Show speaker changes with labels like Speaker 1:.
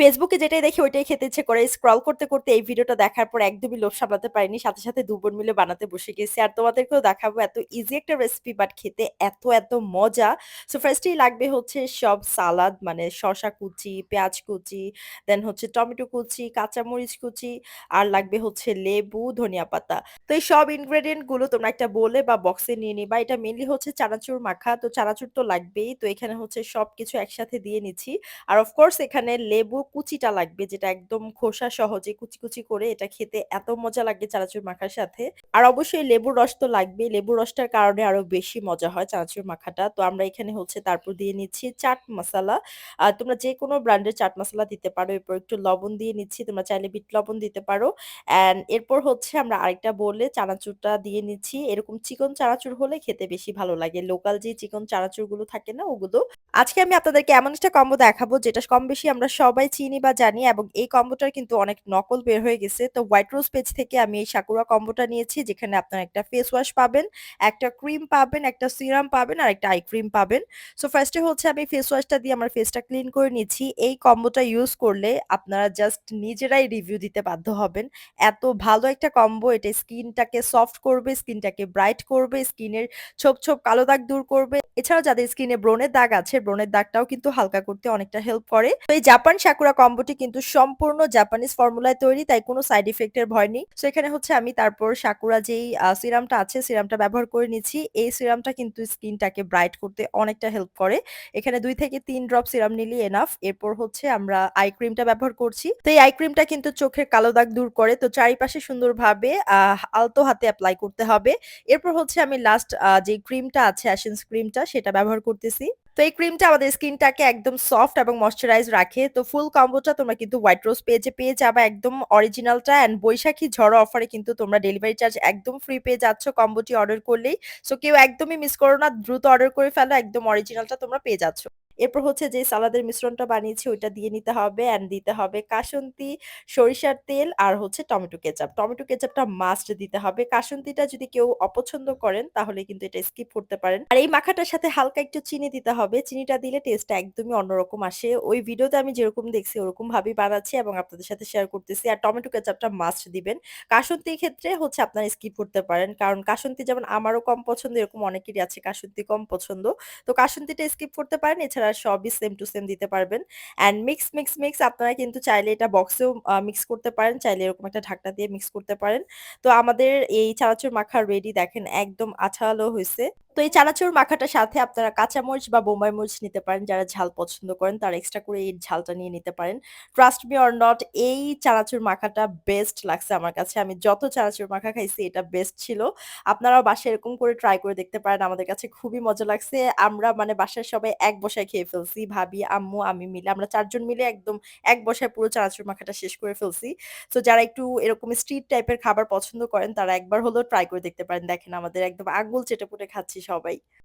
Speaker 1: ফেসবুকে যেটাই দেখি ওইটাই খেতে ইচ্ছে করে। স্ক্রল করতে, করতে এই ভিডিওটা দেখার পর একদমই লোভ সামলাতে পারিনি। সাথে, সাথে ২ বোন মিলে বানাতে বসে গেছি। আর তোমাদেরকেও দেখাবো এত ইজি একটা রেসিপি বাট খেতে এত, এত মজা। সো ফার্স্ট এই লাগবে হচ্ছে সব সালাদ মানে শসা কুচি, পেঁয়াজ কুচি, দেন হচ্ছে টমেটো কুচি, কাঁচামরিচ কুচি আর লাগবে হচ্ছে লেবু, ধনিয়া পাতা। তো এই সব ইনগ্রেডিয়েন্টগুলো তোমরা একটা বলে বা বক্সে নিয়ে নিবা। এটা মেনলি হচ্ছে চানাচুর মাখা। তো চানাচুর তো লাগবেই। তো এখানে হচ্ছে সবকিছু একসাথে দিয়ে নিচ্ছি। আর অফ কোর্স এখানে লেবু কুচিটা লাগবে যেটা একদম খোসা সহজে কুচি, কুচি করে এটা খেতে এত মজা লাগে চানাচুর মাখার সাথে। আর অবশ্যই লেবুর রস তো লাগবেই। লেবুর রসটার কারণে আরও বেশি মজা হয় চানাচুর মাখাটা। তো আমরা এখানে হচ্ছে তারপর দিয়ে নিচ্ছি চাট মসালা। আ তোমরা যেকোনো ব্র্যান্ডের চাট মসলা দিতে পারো। এরপর একটু লবণ দিয়ে নিচ্ছি। তোমরা চাইলে বিট লবণ দিতে পারো। অ্যান্ড এরপর হচ্ছে আমরা আরেকটা বোলে চানাচুরটা দিয়ে নিচ্ছি। এরকম চিকন চানাচুর হলে খেতে বেশি ভালো লাগে। লোকাল যে চিকন চানাচুরগুলো থাকে না ওগুলো। আজকে আমি আপনাদেরকে এমন একটা কম্বো দেখাবো যেটা কম বেশি আমরা সবাই চিনি বা জানি এবং এই কম্বোটার কিন্তু অনেক নকল বের হয়ে গেছে। তো হোয়াইট রোজ পেজ থেকে আমি এই সাকুরা কম্বোটা নিয়েছি যেখানে আপনারা একটা ফেস ওয়াশ পাবেন, একটা ক্রিম পাবেন, একটা সিরাম পাবেন আর একটা আই ক্রিম পাবেন। সো ফার্স্ট হচ্ছে আমি ফেস ওয়াশটা দিয়ে আমার ফেসটা ক্লিন করে নিচ্ছি। এই কম্বোটা ইউজ করলে আপনারা জাস্ট নিজেরাই রিভিউ দিতে বাধ্য হবেন। এত ভালো একটা কম্বো এটা স্কিনটাকে সফট করবে, স্কিনটাকে ব্রাইট করবে, স্কিনের ছোপ, ছোপ কালো দাগ দূর করবে। এছাড়াও যাদের স্কিনে ব্রণের দাগ আছে, ব্রণের দাগটাও কিন্তু হালকা করতে অনেকটা হেল্প করে। তো এই জাপান সাকুরা কম্বোটি কিন্তু সম্পূর্ণ জাপানিজ ফর্মুলায় তৈরি, তাই কোনো সাইড ইফেক্ট এর ভয় নেই। সো এখানে হচ্ছে আমি তারপর সাকুরা যেই সিরামটা আছে সিরামটা ব্যবহার করে নিচ্ছি। এই সিরামটা কিন্তু স্কিনটাকে ব্রাইট করতে অনেকটা হেল্প করে। এখানে দুই থেকে তিন ড্রপ সিরাম নিলেই এনাফ। এরপর হচ্ছে আমরা আই ক্রিমটা ব্যবহার করছি। তো এই আই ক্রিমটা কিন্তু চোখের কালো দাগ দূর করে। তো চারিপাশে সুন্দরভাবে আলতো হাতে অ্যাপ্লাই করতে হবে। এরপর হচ্ছে আমি লাস্ট যে ক্রিমটা আছে অ্যাশেন্স ক্রিমটা সেটা ব্যবহার করতেছি। তো এই ক্রিমটা আমাদের স্কিনটাকে একদম সফট এবং ময়শ্চারাইজ রাখে। তো ফুল কম্বোটা তোমরা কিন্তু হোয়াইট রোজ পেজে পেয়ে যাবে একদম অরিজিনালটা অ্যান্ড বৈশাখী ঝড়ো অফারে কিন্তু তোমরা ডেলিভারি চার্জ একদম ফ্রি পেয়ে যাচ্ছ কম্বোটি অর্ডার করলেই। সো কেউ একদমই মিস করো না। দ্রুত অর্ডার করে ফেলো। একদম অরিজিনালটা তোমরা পেয়ে যাচ্ছ। এরপর হচ্ছে যে সালাদের মিশ্রণটা বানিয়েছি ওইটা দিয়ে নিতে হবে অ্যান্ড দিতে হবে কাসুন্দি, সরিষার তেল আর হচ্ছে টমেটো কেচাপ। টমেটো কেচাপটা মাস্ট দিতে হবে। কাসুন্দিটা যদি কেউ অপছন্দ করেন তাহলে কিন্তু এটা স্কিপ করতে পারেন। আর এই মাখাটার সাথে হালকা একটু চিনি দিতে হবে। চিনিটা দিলে টেস্টটা একদমই অন্যরকম আসে। ওই ভিডিওতে আমি যেরকম দেখছি ওরকম ভাবেই বানাচ্ছি এবং আপনাদের সাথে শেয়ার করতেছি। আর টমেটো কেচাপটা মাস্ট দিবেন। কাসুন্দির ক্ষেত্রে হচ্ছে আপনারা স্কিপ করতে পারেন। কারণ কাসুন্দি যেমন আমারও কম পছন্দ এরকম অনেকেরই আছে কাসুন্দি কম পছন্দ। তো কাসুন্দিটা স্কিপ করতে পারেন। এছাড়া সবই সেম টু সেম দিতে পারবেন। অ্যান্ড মিক্স, মিক্স, মিক্স আপনারা কিন্তু চাইলে এটা বক্সেও মিক্স করতে পারেন। চাইলে এরকম একটা ঢাকনা দিয়ে মিক্স করতে পারেন। তো আমাদের এই চানাচুর মাখা রেডি দেখেন একদম আঠালো হইছে। তো এই চানাচুর মাখাটার সাথে আপনারা কাঁচামরিচ বা বোম্বাই মরিচ নিতে পারেন। যারা ঝাল পছন্দ করেন তারা এক্সট্রা করে এই ঝালটা নিয়ে নিতে পারেন। ট্রাস্ট মি অর নট এই চানাচুর মাখাটা বেস্ট লাগছে আমার কাছে। আমি যত চানাচুর মাখা খাইছি এটা বেস্ট ছিল। আপনারাও বাসায় এরকম করে ট্রাই করে দেখতে পারেন। আমাদের কাছে খুবই মজা লাগছে। আমরা মানে বাসায় সবাই এক বসায় খেয়ে ফেলছি। ভাবি, আম্মু, আমি মিলে আমরা চারজন মিলে একদম এক বসায় পুরো চানাচুর মাখাটা শেষ করে ফেলছি। তো যারা একটু এরকম স্ট্রিট টাইপের খাবার পছন্দ করেন তারা একবার হলেও ট্রাই করে দেখতে পারেন। দেখেন আমাদের একদম আঙ্গুল চেটেপুটে খাচ্ছি সবাই।